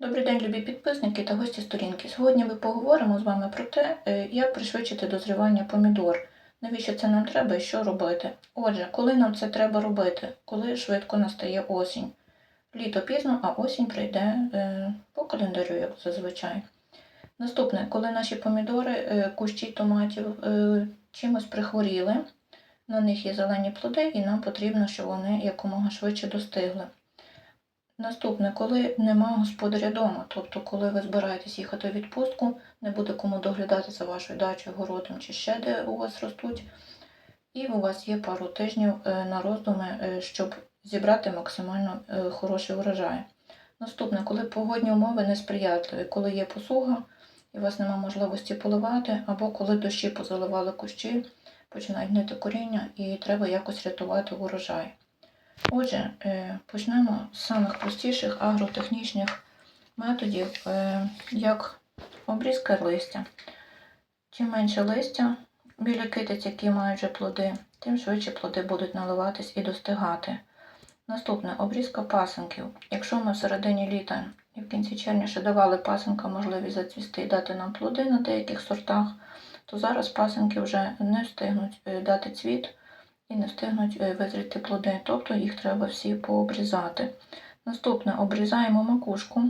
Добрий день, любі підписники та гості сторінки. Сьогодні ми поговоримо з вами про те, е, як пришвидшити дозрівання помідор. Навіщо це нам треба і що робити? Отже, коли нам це треба робити? Коли швидко настає осінь. Літо пізно, а осінь прийде е, по календарю, як зазвичай. Наступне, коли наші помідори, е, кущі томатів чимось прихворіли, на них є зелені плоди, і нам потрібно, щоб вони якомога швидше достигли. Наступне, коли нема господаря вдома, тобто коли ви збираєтесь їхати в відпустку, не буде кому доглядати за вашою дачею, городом чи ще де у вас ростуть, і у вас є пару тижнів е, на роздуми, е, щоб зібрати максимально е, хороший урожай. Наступне, коли погодні умови несприятливі, коли є посуга і у вас немає можливості поливати, або коли дощі позаливали кущі, починають гнити коріння і треба якось рятувати урожай. Отже, е, почнемо з самих простіших агротехнічних методів, е, як обрізка листя. Чим менше листя біля китиць, які мають вже плоди, тим швидше плоди будуть наливатись і достигати. Наступне обрізка пасенків. Якщо ми в середині літа і в кінці червня ще давали пасенкам можливість зацвісти і дати нам плоди на деяких сортах, то зараз пасенки вже не встигнуть е, дати цвіт і не встигнуть е, визріти плоди, тобто їх треба всі пообрізати. Наступне обрізаємо макушку,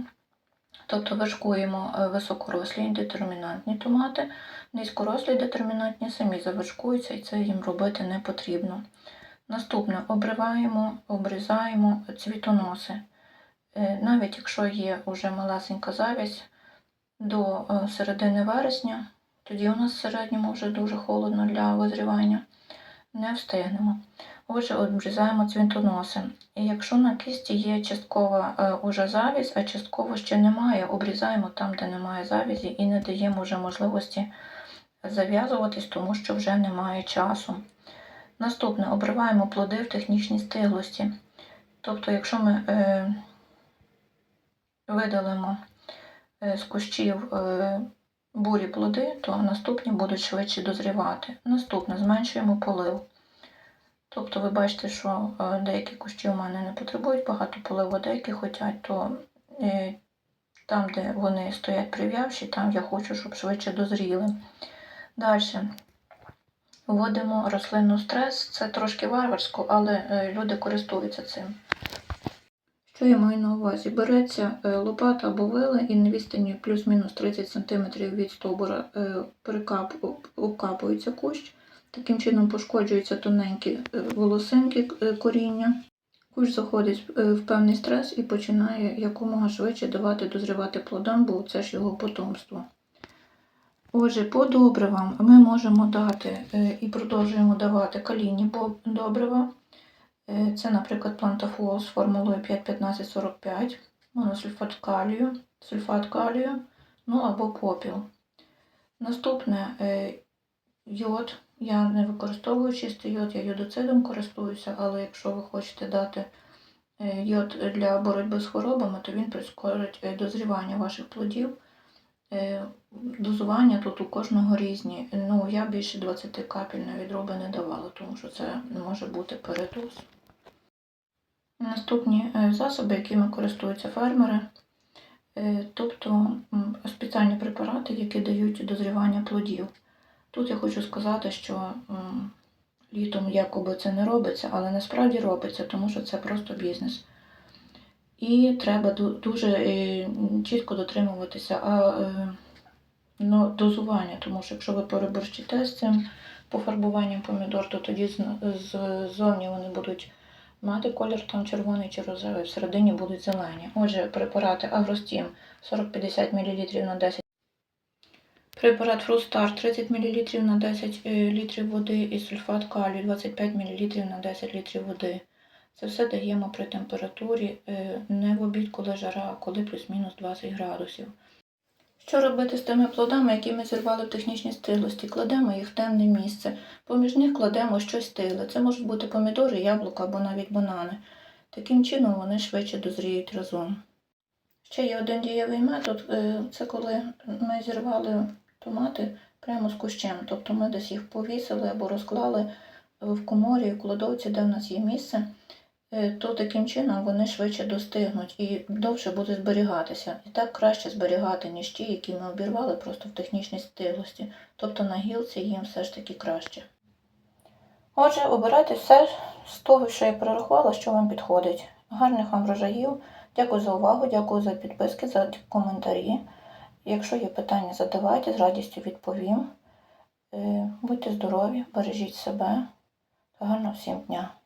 тобто вершкуємо е, високорослі детермінантні томати, низькорослі детермінантні самі завершкуються і це їм робити не потрібно. Наступне обриваємо, обрізаємо цвітоноси. Е, Навіть якщо є вже малесенька завість до середини вересня, тоді у нас в середньому вже дуже холодно для визрівання не встигнемо. Отже, обрізаємо цвінтоноси. І якщо на кисті є часткова е, уже завість, а частково ще немає, обрізаємо там, де немає завізі, і не даємо вже можливості зав'язуватись, тому що вже немає часу. Наступне обриваємо плоди в технічній стиглості. Тобто, якщо ми е, видалимо е, з кущів е, бурі плоди, то наступні будуть швидше дозрівати. Наступне зменшуємо полив. Тобто ви бачите, що е, деякі кущі у мене не потребують багато поливу, деякі хочуть, то е, там, де вони стоять прив'явші, там я хочу, щоб швидше дозріли. Далі. Вводимо рослинну стрес. Це трошки варварсько, але е, люди користуються цим. Що я маю на увазі? Береться е, лопата або вила і на відстані плюс-мінус 30 см від стовбура е, обкапується кущ. Таким чином пошкоджуються тоненькі е, волосинки коріння. Кущ заходить в певний стрес і починає якомога швидше давати дозрівати плодам, бо це ж його потомство. Отже, по добривам ми можемо дати і продовжуємо давати калійні добрива. Е, Це, наприклад, плантафол з формулою 5,15,45, моносульфат калію, сульфат калію, ну або попіл. Наступне е, йод. Я не використовую чистий йод, я йодоцидом користуюся, але якщо ви хочете дати е, йод для боротьби з хворобами, то він прискорить дозрівання ваших плодів. Дозування тут у кожного різні. Ну, я більше 20 капель на відроби не давала, тому що це може бути передоз. Наступні е, засоби, якими користуються фермери, е, тобто спеціальні препарати, які дають дозрівання плодів. Тут я хочу сказати, що літом якоби це не робиться, але насправді робиться, тому що це просто бізнес. І треба дуже е, чітко дотримуватися ну, дозування, тому що якщо ви переборщите з цим пофарбуванням помідор, то тоді ззовні вони будуть мати колір там червоний чи розовий, всередині будуть зелені. Отже, препарати Агростім 40-50 мл на 10 Препарат Фрустар 30 мл на 10 е, літрів води і сульфат калію 25 мл на 10 літрів води. Це все даємо при температурі е, не в обід, коли жара, а коли плюс-мінус 20 градусів. Що робити з тими плодами, які ми зірвали в технічній стиглості? Кладемо їх в темне місце. Поміж них кладемо щось стигле. Це можуть бути помідори, яблука або навіть банани. Таким чином вони швидше дозріють разом. Ще є один дієвий метод е, це коли ми зірвали томати прямо з кущем. Тобто ми десь їх повісили або розклали в коморі, в кладовці, де в нас є місце. Е, то таким чином вони швидше достигнуть і довше будуть зберігатися. І так краще зберігати, ніж ті, які ми обірвали просто в технічній стиглості. Тобто на гілці їм все ж таки краще. Отже, обирайте все з того, що я перерахувала, що вам підходить. Гарних вам врожаїв. Дякую за увагу, дякую за підписки, за коментарі. Якщо є питання, задавайте, з радістю відповім. Е, Будьте здорові, бережіть себе. Гарного всім дня!